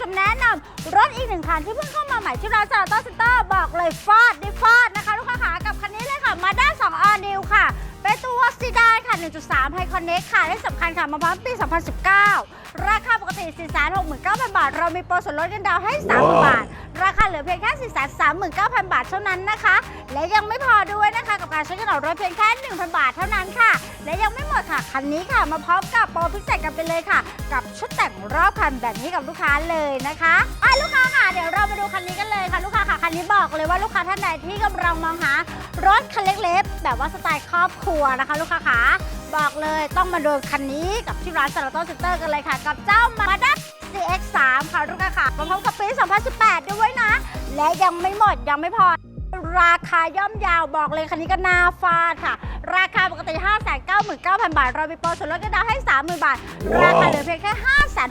จะแนะนำรถอีกหนึ่งคันที่เพิ่งเข้ามาใหม่ที่ร้านซาร์ตเซ็นเตอร์บอกเลยฟาดได้ฟาดนะคะ ลูกค้าขากับคันนี้เลยค่ะมาด้า2 r New ค่ะ เป็นตัวซีดานค่ะ 1.3 ไฮคอนเน็กค่ะและสำคัญค่ะ มาพร้อมปี 2019 ราคาปกติ 469,000 บาท เรามีโปรส่วนลดกันดาวให้ 3 0 0 0 บาท ราคาเหลือเพียงแค่ 439,000 บาทเท่านั้นนะคะ และยังไม่พอด้วยนะคะกับการใช้กระเป๋ารถเพียงแค่ 1,000 บาทเท่านั้นค่ะ และยังไม่หมดค่ะคันนี้ค่ะมาพร้อมกับโปรพิเศษกันไปเลยค่ะ กับชุดแต่งรอบคันแบบนี้กับลูกค้าเลยนะคะอะลูกค้าค่ะเดี๋ยวเรามาดูคันนี้กันเลยค่ะลูกค้าค่ะคันนี้บอกเลยว่าลูกค้าท่านใดที่กำลังมองหารถคันเล็กๆแบบว่าสไตล์ครอบครัวนะคะ ลูกค้าค่ะบอกเลยต้องมาดูคันนี้กับที่ร้านซาร์โตเซ็นเตอร์กันเลยค่ะ กับเจ้ามาด้า CX3 ค่ะลูกค้าค่ะมาพร้อมกับปี 2018 และยังไม่หมดยังไม่พอ ราคาย่อมเยาวบอกเลยคันนี้ก็น่าฟาดค่ะ ราคาปกติ 599,000 บาท เรามีโปรส่วนลดก็ดาวน์ให้ 30,000 บาท ราคาเหลือเพียงแค่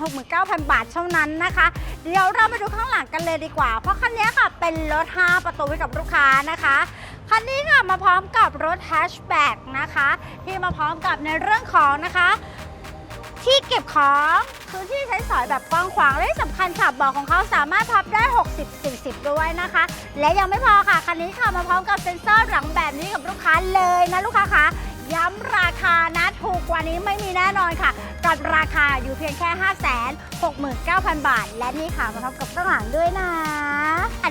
569,000 บาทเท่านั้นนะคะ เดี๋ยวเรามาดูข้างหลังกันเลยดีกว่า เพราะคันนี้ค่ะเป็นรถ 5 ประตูให้กับลูกค้านะคะคันนี้ค่ะมาพร้อมกับรถแฮชแบ็กนะคะ ที่มาพร้อมกับในเรื่องของนะคะ ที่เก็บของคือที่ใช้สอยแบบกว้างขวางและที่สำคัญจับบาะของเขาสามารถพับได้ 60-40 ด้วยนะคะ และยังไม่พอค่ะคันนี้ค่ะมาพร้อมกับเซ็นเซอร์หลังแบบนี้กับลูกค้าเลยนะลูกค้าคะย้ำราคานะถูกกว่านี้ไม่มีแน่นอนค่ะ กับราคาอยู่เพียงแค่ 5 6 9 0 0 0 บาท และนี่ค่ะมาพร้อมกับข้างหลังด้วยนะ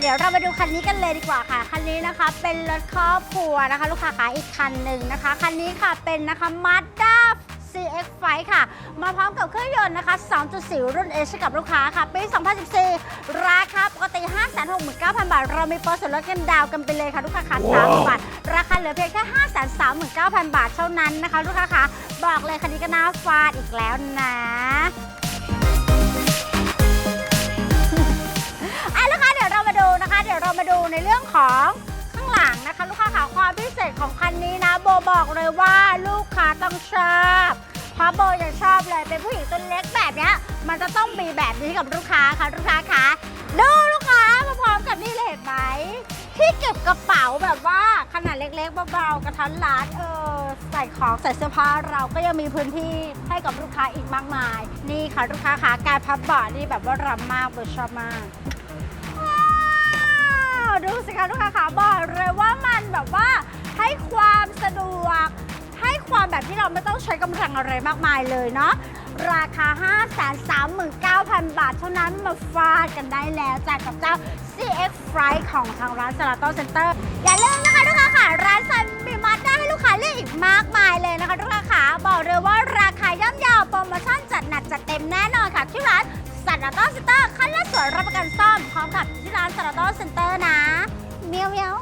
เดี๋ยวเราไปดูคันนี้กันเลยดีกว่าค่ะ คันนี้นะคะเป็นรถครอบครัวนะคะ ลูกค้าขาอีกคันหนึ่งนะคะ คันนี้ค่ะเป็นนะคะมาด้า CX5 ค่ะ มาพร้อมกับเครื่องยนต์นะคะ 2.4 รุ่น H กับลูกค้าค่ะ ปี 2014 ราคาปกติ 569,000 บาท เรามีโปรส่วนลดกันดาวกันไปเลยค่ะ ลูกค้าขา3บาท ราคาเหลือเพียงแค่ 539,000 บาทเท่านั้นนะคะ ลูกค้าขาบอกเลยคันนี้ก็น่าฟาดอีกแล้วนะลูกค้าเดี๋ยวเรามาดูนะคะ เดี๋ยวเรามาดูในเรื่องของข้างหลังนะคะ ลูกค้าขาความพิเศษของคันนี้นะโบบอกเลยว่าลูกค้าต้องชอบ เพราะโบยังชอบเลยเป็นผู้หญิงตัวเล็กแบบเนี้ยมันจะต้องมีแบบนี้กับลูกค้าค่ะลูกค้าคะดูลูกค้ามาพร้อมกับนี่เลยเห็นไหมที่เก็บกระเป๋าแบบว่าขนาดเล็กๆเบาๆกระทันรัดเออใส่ของใส่เสื้อผ้าเราก็ยังมีพื้นที่ให้กับลูกค้าอีกมากมาย นี่ค่ะลูกค้าคะการพับเบาะนี่แบบว่ารำมากโบชอบมากดูสิคะลูกค้าขาบอกเลยว่ามันแบบว่าให้ความสะดวก ความแบบที่เราไม่ต้องใช้กำลังอะไรมากมายเลยเนาะราคา 539,000 บาท เท่านั้นมาฟาดกันได้แล้วจากกับเจ้า CX Flight ของทางร้าน s ลาโตเซ็นเตอร์อย่าลืมนะคะลูกค้าค่ะ ร้านซันมีมาได้ให้ลูกค้าเลือกอีกมากมายเลยนะคะลูกค้าขาบอกเลยว่าราคาย่อมเยาวโปรโมชั่นจัดหนักจัดเต็มแน่นอนค่ะ ที่ร้านสัตว์ต้อเซ็นเตอร์คันละสวยรับประกันซ่อมพร้อมกับที่ร้านสัตว์ต้อเซ็นเตอร์นะเมียวเมียว